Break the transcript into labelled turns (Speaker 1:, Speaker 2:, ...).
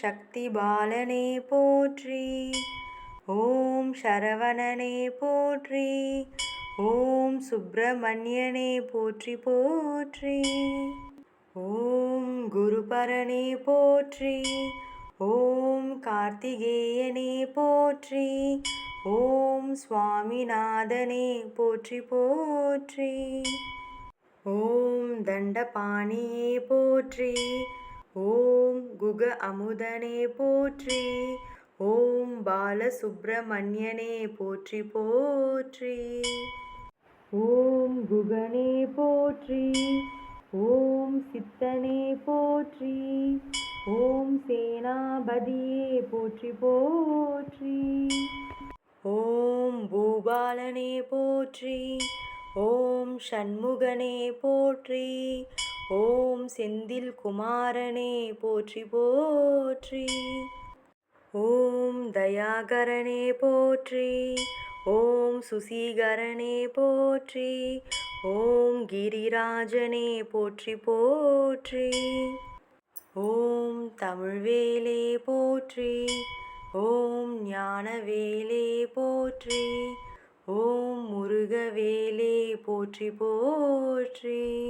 Speaker 1: சக்தி பாலனே போற்றி. ஓம் சரவணனே போற்றி. ஓம் சுப்பிரமணியனே போற்றி போற்றி. ஓம் குருபரனே போற்றி. ஓம் கார்த்திகேயனே போற்றி. ஓம் சுவாமிநாதனே போற்றி போற்றி. ஓம் தண்டபாணியே போற்றி. ஓம் குக அமுதனே போற்றி ஓம் பாலசுப்பிரமணியனே போற்றி போற்றி. ஓம் குகனே போற்றி ஓம் சித்தனே போற்றி ஓம் சேனாபதியே போற்றி போற்றி. ஓம் பூபாலனே போற்றி ஓம் சண்முகனே போற்றி ஓம் செந்தில் குமாரனே போற்றி போற்றி. ஓம் தயாகரனே போற்றி. ஓம் சுசீகரனே போற்றி. ஓம் கிரிராஜனே போற்றி போற்றி. ஓம் தமிழ்வேலே போற்றி. ஓம் ஞானவேலே போற்றி. ஓம் முருகவேலே போற்றி போற்றி.